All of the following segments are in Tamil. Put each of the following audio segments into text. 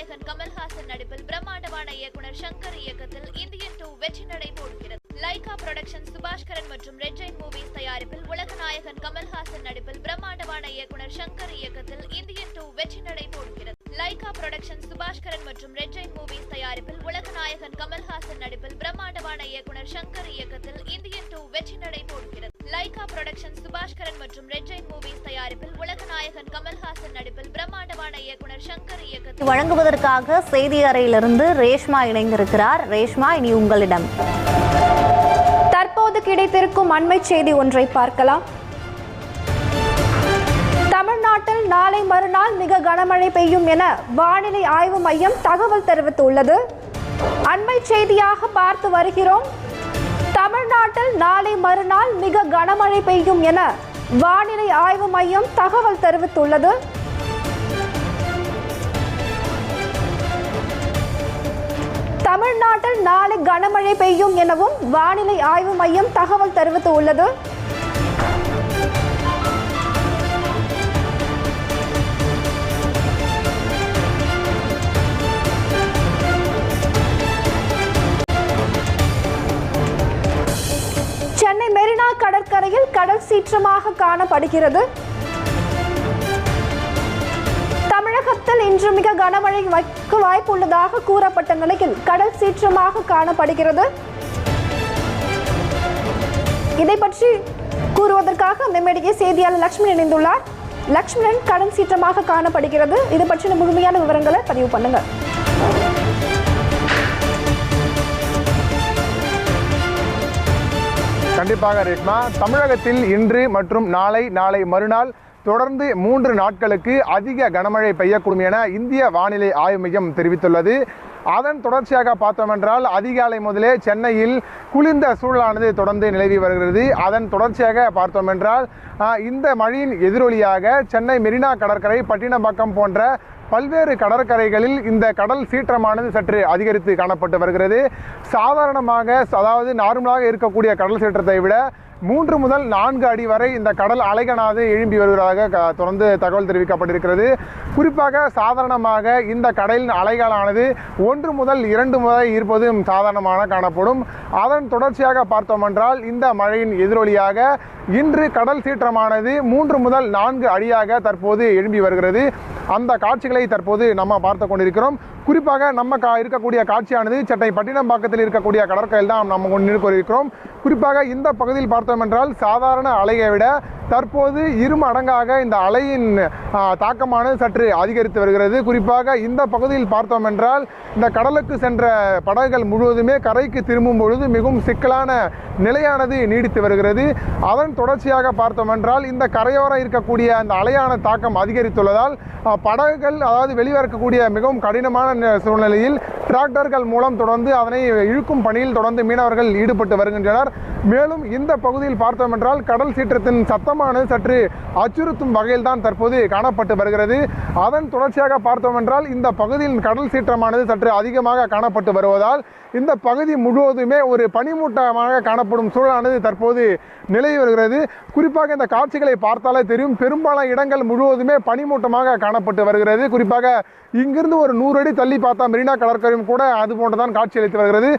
நாயகன் கமல்ஹாசன் நடிப்பில் பிரம்மாண்டமான இயக்குனர் சங்கர் இயக்கத்தில் இந்தியன் டூ வெற்றி நடை போடுகிறது. லைகா புரொடக்ஷன் சுபாஷ்கரன் மற்றும் ரெட் ஜெயின் மூவிஸ் தயாரிப்பில் உலக நாயகன் கமல்ஹாசன் நடிப்பில் பிரம்மாண்டமான இயக்குனர் சங்கர் இயக்கத்தில் இந்தியன் டூ வெற்றி நடை போடுகிறது. லைகா புரொடக்ஷன் சுபாஷ்கரன் மற்றும் ரெட் ஜெயின் மூவிஸ் தயாரிப்பில் உலக நாயகன் கமல்ஹாசன் நடிப்பில் பிரம்மாண்டமான இயக்குனர் சங்கர் இயக்கத்தில் இந்தியன் டூ வெற்றி நடை போடுகிறது. லைகா புரொடக்ஷன் சுபாஷ்கரன் மற்றும் ரெட் ஜெயின் மூவிஸ் தயாரிப்பில் உலக நாயகன் கமல்ஹாசன் நடிப்பில் பிரம்மாண்டமான இயக்குனர் சங்கர் இயக்கத்தில். வழங்குவதற்காக செய்தி அறையிலிருந்து ரேஷ்மா இணைந்திருக்கிறார். ரேஷ்மா இனி உங்களிடம். தற்போது கிடைத்திருக்கும் அண்மை செய்தி ஒன்றை பார்க்கலாம். தமிழ்நாட்டில் நாளை மறுநாள் மிக கனமழை பெய்யும் என வானிலை ஆய்வு மையம் தகவல் தெரிவித்துள்ளது. அண்மை செய்தியாக பார்த்து வருகிறோம். தமிழ்நாட்டில் நாளை மறுநாள் மிக கனமழை பெய்யும் என வானிலை ஆய்வு மையம் தகவல் தெரிவித்துள்ளது. தமிழ்நாட்டில் நாளை கனமழை பெய்யும் எனவும் வானிலை ஆய்வு மையம் தகவல் தெரிவித்துள்ளது. சென்னை மெரினா கடற்கரையில் கடல் சீற்றமாக காணப்படுகிறது. தமிழகத்தில் இன்று மிக கனமழை வைக்க வாய்ப்புள்ளதாக கூறப்பட்ட நிலையில் கடல் சீற்றமாக காணப்படுகிறது. இதை பற்றி கூறுவதற்காக நம்மிடையே செய்தியாளர் லக்ஷ்மி இணைந்துள்ளார். லக்ஷ்மணன் கடன் சீற்றமாக காணப்படுகிறது. இது பற்றின முழுமையான விவரங்களை பதிவு பண்ணுங்கள். கண்டிப்பாக ரேஷ்மா. தமிழகத்தில் இன்று மற்றும் நாளை நாளை மறுநாள் தொடர்ந்து மூன்று நாட்களுக்கு அதிக கனமழை பெய்யக்கூடும் என இந்திய வானிலை ஆய்வு மையம் தெரிவித்துள்ளது. அதன் தொடர்ச்சியாக பார்த்தோம் என்றால் அதிகாலை முதலே சென்னையில் குளிர்ந்த சூழலானது தொடர்ந்து நிலவி வருகிறது. அதன் தொடர்ச்சியாக பார்த்தோம் என்றால் இந்த மழையின் எதிரொலியாக சென்னை மெரினா கடற்கரை பட்டினப்பாக்கம் போன்ற பல்வேறு கடற்கரைகளில் இந்த கடல் சீற்றமானது சற்று அதிகரித்து காணப்பட்டு வருகிறது. சாதாரணமாக அதாவது நார்மலாக இருக்கக்கூடிய கடல் சீற்றத்தை விட மூன்று முதல் நான்கு அடி வரை இந்த கடல் அலைகனாது எழும்பி வருவதாக க- தொடர்ந்து தகவல் தெரிவிக்கப்பட்டிருக்கிறது. குறிப்பாக சாதாரணமாக இந்த கடலின் அலைகளானது ஒன்று முதல் இரண்டு முறை இருப்பது சாதாரணமான காணப்படும். அதன் தொடர்ச்சியாக பார்த்தோம் என்றால் இந்த மழையின் எதிரொலியாக இன்று கடல் சீற்றமானது மூன்று முதல் நான்கு அடியாக தற்போது எழும்பி வருகிறது. அந்த காட்சிகளை தற்போது நம்ம பார்த்து கொண்டிருக்கிறோம். குறிப்பாக நம்ம கா இருக்கக்கூடிய காட்சியானது சென்னை பட்டினம்பாக்கத்தில் இருக்கக்கூடிய கடற்கரையில் தான் நம்ம கொண்டு நிற்கிறோம் குறிப்பாக இந்த பகுதியில் பார்த்தோம் என்றால் சாதாரண அலையை விட தற்போது இரு மடங்காக இந்த அலையின் தாக்கமானது சற்று அதிகரித்து வருகிறது. குறிப்பாக இந்த பகுதியில் பார்த்தோம் என்றால் இந்த கடலுக்கு சென்ற படகுகள் முழுவதுமே கரைக்கு திரும்பும் பொழுது மிகவும் சிக்கலான நிலையானது நீடித்து வருகிறது. அதன் தொடர்ச்சியாக பார்த்தோம் என்றால் இந்த கரையோரம் இருக்கக்கூடிய அந்த அலையான தாக்கம் அதிகரித்துள்ளதால் படகுகள் அதாவது வெளிவரக்கூடிய மிகவும் கடினமான சூழ்நிலையில் டிராக்டர்கள் மூலம் தொடர்ந்து அதனை இழுக்கும் பணியில் தொடர்ந்து மீனவர்கள் ஈடுபட்டு வருகின்றனர். மேலும் இந்த பகுதியில் பார்த்தோம் என்றால் கடல் சீற்றத்தின் சத்தமானது சற்று அச்சுறுத்தும் வகையில் தான் தற்போது காணப்பட்டு வருகிறது. அதன் தொடர்ச்சியாக பார்த்தோம் என்றால் இந்த பகுதியில் கடல் சீற்றமானது சற்று அதிகமாக காணப்பட்டு வருவதால் இந்த பகுதி முழுவதுமே ஒரு பனிமூட்டமாக காணப்படும் சூழலானது தற்போது நிலவி வருகிறது. குறிப்பாக இந்த காட்சிகளை பார்த்தாலே தெரியும் பெரும்பாலான இடங்கள் முழுவதுமே பனிமூட்டமாக காணப்பட்டு வருகிறது. குறிப்பாக இங்கிருந்து ஒரு நூறு அடி தள்ளி பார்த்தா மெரினா கடற்கரையும் கூட அது போன்றுதான் காட்சியளித்து வருகிறது.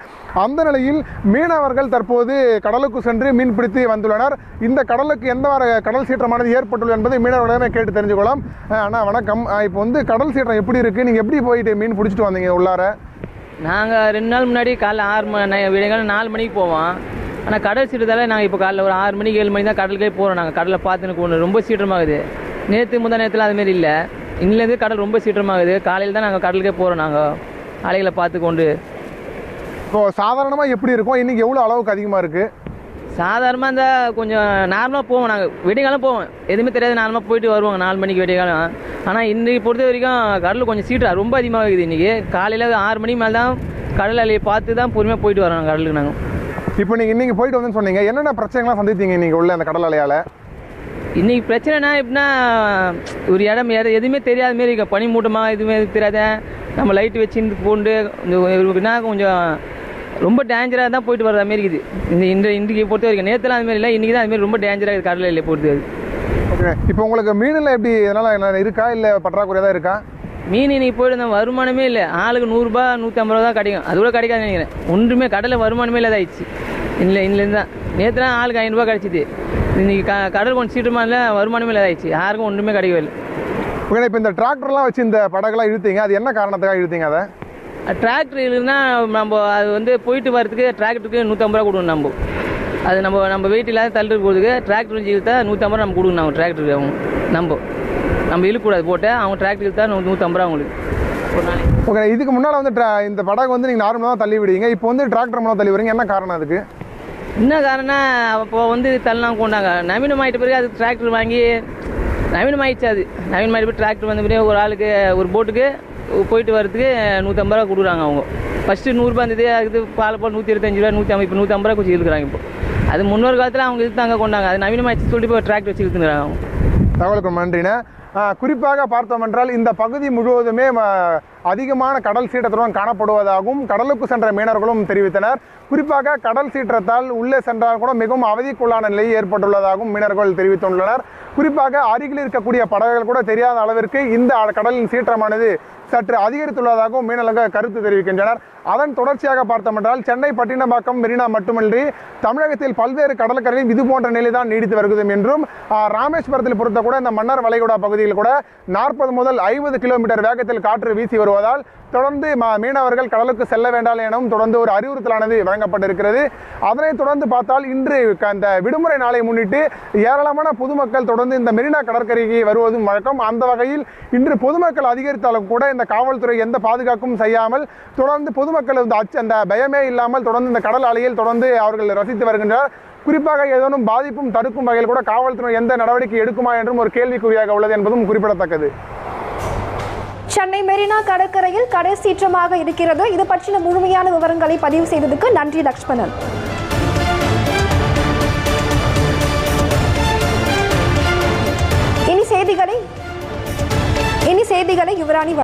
அந்த நிலையில் மீனவர்கள் தற்போது கடலுக்கு சென்று மீன் பிடித்து வந்துள்ளனர். இந்த கடலுக்கு எந்த வர கடல் சீற்றமானது ஏற்பட்டுள்ளது என்பதை மீனவர்களிடமே கேட்டு தெரிஞ்சுக்கொள்ளலாம். அஹ் அண்ணா வணக்கம். இப்போ வந்து கடல் சீற்றம் எப்படி இருக்கு? நீங்க எப்படி போயிட்டு மீன் பிடிச்சிட்டு வந்தீங்க உள்ளார? நாங்கள் ரெண்டு நாள் முன்னாடி காலைல ஆறு மணி விடியகாலம் நாலு மணிக்கு போவோம். ஆனால் கடல் சீற்றத்தால் நாங்கள் இப்போ காலைல ஒரு ஆறு மணிக்கு ஏழு மணி தான் கடலுக்கே போகிறோம் நாங்கள் கடலை பார்த்துன்னு போகணும் ரொம்ப சீற்றமாகுது. நேற்று முந்தா நேரத்தில் அதுமாரி இல்லை. இன்னிலேருந்து கடல் ரொம்ப சீற்றமாகுது. காலையில் தான் நாங்கள் கடலுக்கே போகிறோம் நாங்கள் அலைகளை பார்த்து கொண்டு. இப்போ சாதாரணமா எப்படி இருக்கும்? இன்னைக்கு எவ்வளவு அளவுக்கு அதிகமா இருக்கு? சாதாரணமாக இருந்தால் கொஞ்சம் நார்மலாக போவோம் நாங்கள் வெடிகாலம் போவோம். எதுவுமே தெரியாது நார்மலாக போயிட்டு வருவாங்க நாலு மணிக்கு வெடிகாலம் ஆனால் இன்றைக்கி பொறுத்த வரைக்கும் கடல் கொஞ்சம் சீற்றா ரொம்ப அதிகமாக இருக்குது இன்றைக்கி காலையில் ஆறு மணி மேலே தான் கடல் அலையை பார்த்து தான் பொறுமையாக போயிட்டு வரோம் நாங்கள் கடலுக்கு நாங்கள் இப்போ நீங்க இன்னைக்கு போயிட்டு வந்து சொன்னீங்க. என்னென்ன பிரச்சனைகள்லாம் சந்தித்தீங்க இன்னைக்கு உள்ள அந்த கடல் அலையால? இன்னைக்கு பிரச்சனைனா எப்படின்னா ஒரு இடம் எது எதுவுமே தெரியாத மாரி இருக்கு. பனி மூட்டமாக எதுவுமே தெரியாத. நம்ம லைட் வச்சுட்டு போண்டு இந்த எப்படின்னா கொஞ்சம் ரொம்ப டேஞ்சராக தான் போயிட்டு வர்ற மாதிரி இருக்குது. இந்த இந்த இன்றைக்கு பொறுத்த வரைக்கும். நேற்றுலாம் அது மாதிரி இல்லை இன்றைக்கி தான் அது மாதிரி ரொம்ப டேஞ்சராக இருக்குது கடலில் இல்லை பொறுத்து ஓகே. இப்போ உங்களுக்கு மீனில் எப்படி இதனால என்ன இருக்கா இல்லை பற்றாக்குறை தான் இருக்கா? மீன் இன்னைக்கு போயிட்டு வருமானமே இல்லை. ஆளுக்கு நூறுரூபா நூற்றம்பது ரூபா தான் கிடைக்கும். அது கூட கிடைக்காதுன்னு நினைக்கிறேன். ஒன்றுமே கடலில் வருமானமே இல்லாதாயிடுச்சு இல்லை இதுலேருந்து தான். நேற்று தான் ஆளுக்கு ஐநூறுரூபா கிடச்சிது. இன்னைக்கு க கடல் கொஞ்சம் சீக்கிரமாக இல்லை வருமானமே இல்லாதாயிடுச்சு யாருக்கும் ஒன்றுமே கிடைக்கவே இல்லை. ஓகே இப்போ இந்த டிராக்டர்லாம் வச்சு இந்த படகுலாம் இழுத்தீங்க. அது என்ன காரணத்துக்காக இழுத்தீங்க அதை? டிராக்டர் இல்லைன்னா நம்ம அது வந்து போயிட்டு வரதுக்கு டிராக்டருக்கு நூற்றம்பது ரூபா கொடுக்கணும் நம்ம. அது நம்ம நம்ம வெயிட் இல்லாத தள்ளிட்டு போகிறதுக்கு டிராக்டர் இழுத்தா நூற்றம்பது ரூபா நம்ம கொடுக்கணும் அவங்க டிராக்டருக்கு அவங்க நம்ம நம்ம இழுக்கக்கூடாது. போட்டு அவங்க டிராக்டர் இழுத்தா நூற்றம்பது ரூபா அவங்களுக்கு. ஒரு நாளைக்கு. ஓகே இதுக்கு முன்னால் வந்து இந்த படகு வந்து நீங்கள் நார்மலாக தான் தள்ளி விடுவீங்க. இப்போ வந்து டிராக்டர் மூலம் தள்ளி விடுறீங்க. என்ன காரணம் அதுக்கு? என்ன காரணம் அப்போ வந்து தள்ளலாம் கொண்டாங்க. நவீனமாயிட்ட பிறகு அது டிராக்டர் வாங்கி நவீனமாயிடுச்சு அது. நவீனமாயிட்ட பிறகு டிராக்டர் வந்த பிறகு ஒரு ஆளுக்கு ஒரு போட்டுக்கு போயிட்டு வரதுக்கு நூற்றம்பது ரூபா கொடுக்குறாங்க அவங்க. ஃபஸ்ட்டு நூறுரூபா இருந்தது அதுக்கு பால் போல் நூற்றி இருபத்தஞ்சு ரூபா நூற்றி ஐம்பது இப்போ நூற்றம்பது ரூபா கொஞ்சம் இருக்கிறாங்க இப்போ. அது முன்னொரு காலத்தில் அவங்க இழுத்தாங்க கொண்டாங்க. அது நவீனமாக சொல்லிட்டு இப்போ டிராக்டர் வச்சு இழுத்துக்கிறாங்க அவங்க. தகவலுக்கு நன்றிண்ணே. குறிப்பாக பார்த்தோம் என்றால் இந்த பகுதி முழுவதுமே அதிகமான கடல் சீற்றத்துடன் காணப்படுவதாகவும் கடலுக்கு சென்ற மீனவர்களும் தெரிவித்தனர். குறிப்பாக கடல் சீற்றத்தால் உள்ளே சென்றால் கூட மிகவும் அவதிக்குள்ளான நிலை ஏற்பட்டுள்ளதாகவும் மீனவர்கள் தெரிவித்துள்ளனர். குறிப்பாக அருகில் இருக்கக்கூடிய படகுகள் கூட தெரியாத அளவிற்கு இந்த கடலின் சீற்றமானது சற்று அதிகரித்துள்ளதாகவும் மீனவர்கள் கருத்து தெரிவிக்கின்றனர். அதன் தொடர்ச்சியாக பார்த்தோம் என்றால் சென்னை பட்டினப்பாக்கம் மெரினா மட்டுமின்றி தமிழகத்தில் பல்வேறு கடற்கரையும் இது போன்ற நிலைதான் நீடித்து வருகிறது என்றும் ராமேஸ்வரத்தில் பொறுத்த கூட இந்த மன்னர் வளைகுடா பகுதியில் கூட நாற்பது முதல் ஐம்பது கிலோமீட்டர் வேகத்தில் காற்று வீசி வருவதால் தொடர்ந்து மீனவர்கள் கடலுக்கு செல்ல வேண்டாம் எனவும் தொடர்ந்து ஒரு அறிவுறுத்தலானது வழங்கப்பட்டிருக்கிறது. அதனைத் தொடர்ந்து பார்த்தால் இன்று அந்த விடுமுறை நாளை முன்னிட்டு ஏராளமான பொதுமக்கள் தொடர்ந்து இந்த மெரினா கடற்கரைக்கு வருவதும் வழக்கம். அந்த வகையில் இன்று பொதுமக்கள் அதிகரித்தாலும் கூட இந்த காவல்துறை எந்த பாதுகாப்பும் செய்யாமல் தொடர்ந்து பொதுமக்கள் இந்த அந்த பயமே இல்லாமல் தொடர்ந்து இந்த கடல் அலையில் தொடர்ந்து அவர்கள் ரசித்து வருகின்றனர். குறிப்பாக ஏதேனும் பாதிப்பும் தடுக்கும் வகையில் கூட காவல்துறை எந்த நடவடிக்கை எடுக்குமா என்றும் ஒரு கேள்விக்குறியாக உள்ளது என்பதும் குறிப்பிடத்தக்கது. சென்னை மெரினா கடற்கரையில் கடை சீற்றமாக இருக்கிறது. இது பற்றின முழுமையான விவரங்களை பதிவு செய்ததுக்கு நன்றி லக்ஷ்மணன். இனி செய்திகளை இனி செய்திகளை யுவராணி